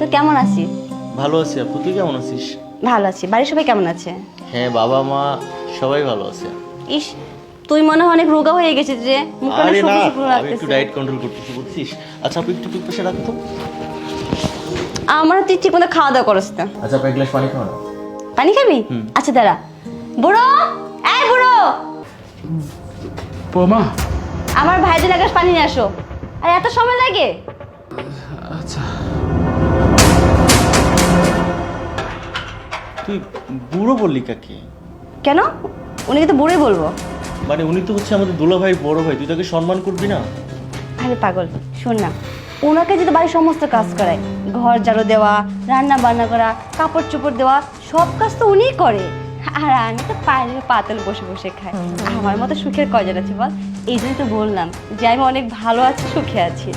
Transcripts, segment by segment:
তো কেমন আছিস? ভালো আছি আপু তুই কেমন আছিস? ভালো আছি। বাড়ির সবাই কেমন আছে? হ্যাঁ বাবা মা সবাই ভালো আছে। ইস তুই মনে হয় অনেক রোগা হয়ে গেছিস যে মুখটা আরে না আমি একটু ডায়েট কন্ট্রোল করতেছি বুঝছিস? আচ্ছা আপু একটু টুক পাশে রাখতো আমার তুই ঠিক মতো খাওয়া দাওয়া করস না। আচ্ছা আপু এক গ্লাস পানি খাও না। পানি খাবি? আচ্ছা দাঁড়া। বুড়ো! এই বুড়ো! বৌমা। আমার ভাইদের এক গ্লাস পানি নিয়ে আসো। আর এত সময় লাগে? আচ্ছা। তুই বুড়ো বললি কাকে? কেন? উনি তো বুড়োই বলব। মানে উনি তো হচ্ছে আমাদের দুলা ভাই বড় ভাই তুই তাকে সম্মান করবি না? আরে পাগল শোন না। ওনাকে যদি বাড়ির সমস্ত কাজ করায় ঘর ঝাড়ু দেওয়া রান্না বান্না করা কাপড় চোপড় দেওয়া সব কাজ তো উনিই করে। আর আমি তো পায়ের পাতল বসে বসে খাই। আমার মতো সুখের কজন আছে বল? এই জন্য তো বললাম যে আমি অনেক ভালো আছি সুখে আছি।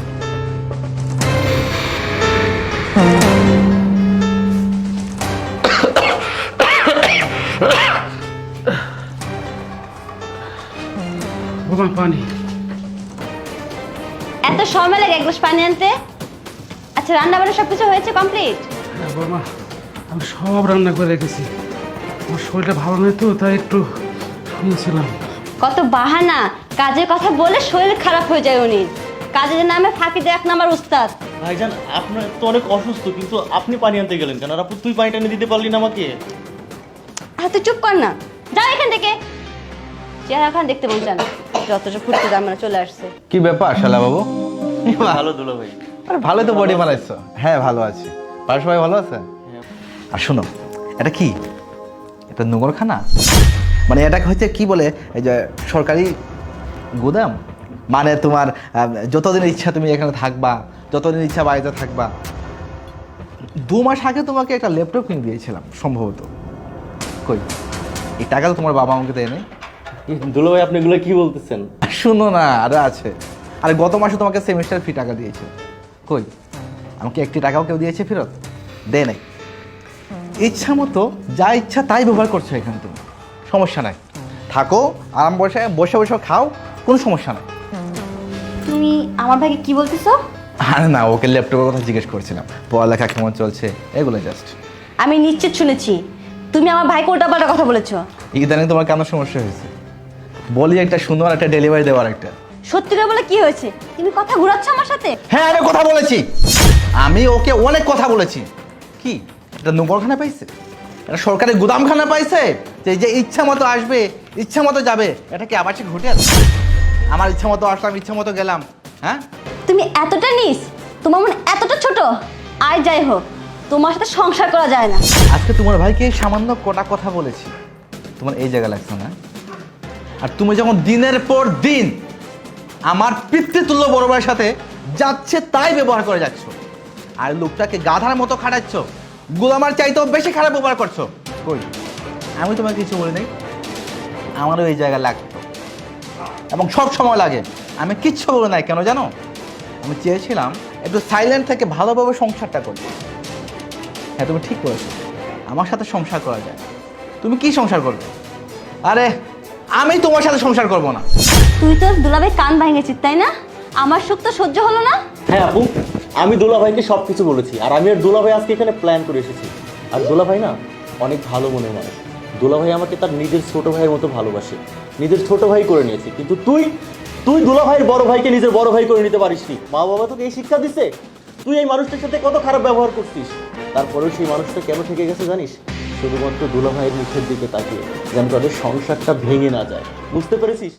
বৌমা পানি। এত সময় লাগে এক গ্লাস পানি আনতে? আচ্ছা রান্না বান্না সব কিছু হয়েছে কমপ্লিট? আমি সব রান্না করে রেখেছি। আমার শরীরটা ভালো নয় তো তাই একটু শুয়েছিলাম। কত বাহানা। কাজের কথা বলে শরীর খারাপ হয়ে যায় উনি। কাজের নামে ফাঁকি দেয় এক নাম্বার উস্তাদ। ভাইজান আপনার তো অনেক অসুস্থ কিন্তু আপনি পানি আনতে গেলেন কেন? আর আপু তুই পানিটা এনে দিতে পারলি না আমাকে। তুই চুপ কর না। যাও এখান থেকে। চেহারা খান দেখতে বলছেন যতটা ফুটতে দাম মানে চলে আসছে। কি ব্যাপার শালা বাবু? ভালো দুলা ভাই। আরে ভালো তো বডি বানাইছো। হ্যাঁ ভালো আছি। বাড়ির সবাই ভালো আছে আর শোনো এটা কি? এটা নোংরখানা মানে এটাকে হচ্ছে কি বলে এই যে সরকারি গুদাম? মানে তোমার যতদিন ইচ্ছা তুমি এখানে থাকবা যতদিন ইচ্ছা বাড়িতে থাকবা। দু মাস আগে তোমাকে একটা ল্যাপটপ কিনে দিয়েছিলাম সম্ভবত। কই? এই টাকা তো তোমার বাবা আমাকে দেয় নাই দুলা ভাই আপনি এগুলো কি বলতেছেন? শুনো না আরে আছে। আরে গত মাসে তোমাকে সেমিস্টার ফি টাকা দিয়েছে। কই? আমাকে একটি টাকাও কেউ দিয়েছে ফেরত? দেয় নাই। ইচ্ছা মতো যা ইচ্ছা তাই ব্যবহার করছ এখানে তুমি। সমস্যা নাই। থাকো আরাম বসে বসে বসে খাও কোনো সমস্যা নাই। তুমি আমার ভাইকে কি বলতেছো? আরে না ওকে ল্যাপটপের কথা জিজ্ঞেস করছিলাম। পড়ালেখা কেমন চলছে? এগুলো জাস্ট আমি নিশ্চিত শুনেছি। তুমি আমার ভাইকে উল্টাপাল্টা কথা বলেছ। ইদানিং তোমার কেন সমস্যা হয়েছে? বলি একটা সুন্দর একটা ডেলিভারি দেওয়ার একটা। সত্যি করে বলে কি হয়েছে? তুমি কথা ঘুরাচ্ছ আমার সাথে? হ্যাঁ আমি কথা বলেছি। আমি ওকে অনেক কথা বলেছি। কি? এটা নোংরখানা পাইছে? এটা সরকারি গুদামখানা পাইছে? যে যে ইচ্ছা মতো আসবে ইচ্ছা মতো যাবে এটা কি আবাসিক হোটেল? আমার ইচ্ছা মতো আসলাম ইচ্ছা মতো গেলাম হ্যাঁ? তুমি এতটা নিস তোমার মন এতটা ছোট। আর যাই হোক। তোমার সাথে সংসার করা যায় না। আজকে তোমার ভাইকে সামান্য কটা কথা বলেছি। তোমার এই জায়গা লাগছে না? আর তুমি যখন দিনের পর দিন আমার পিতৃতুল্য বড় ভাইয়ের সাথে যাচ্ছে তাই ব্যবহার করে যাচ্ছ। আর লোকটাকে গাধার মতো খাটাচ্ছ গোলামার চাইতেও বেশি খারাপ ব্যবহার করছ। কই? আমি তোমাকে কিছু বলি নাই। আমারও এই জায়গা লাগতো। এবং সব সময় লাগে। আমি কিচ্ছু বলি নাই, কেন জানো? আমি চেয়েছিলাম একটু সাইলেন্ট থেকে ভালোভাবে সংসারটা করতে হ্যাঁ তুমি ঠিক করেছ আমার সাথে সংসার করা যায়। তুমি কি সংসার করবে? আরে আমি তোমার সাথে সংসার করব না। তুই তো দুলাভাই কান ভাঙেছিস তাই না? আমার সুখ তো সহ্য হলো না? হ্যাঁ আপু আমি দোলা ভাইকে সব কিছু বলেছি আর আমি আর দোলা ভাই আজকে এখানে প্ল্যান করে এসেছি। আর দোলা ভাই না অনেক ভালো মনের মানুষ। দোলা ভাই আমাকে তার নিজের ছোট ভাইয়ের মতো ভালোবাসে। নিজের ছোট ভাই করে নিয়েছে কিন্তু তুই তুই দোলা ভাইয়ের বড় ভাইকে নিজের বড় ভাই করে নিতে পারিসনি। মা বাবা তোকে এই শিক্ষা দিছে? তুই এই মানুষটার সাথে কত খারাপ ব্যবহার করছিস? তারপরেও সেই মানুষটা কেন থেকে গেছে জানিস? শুধুমাত্র দুলাভাইয়ের মুখের দিকে তাকিয়ে, যেন তাদের সংসারটা ভেঙে না যায়। বুঝতে পেরেছিস?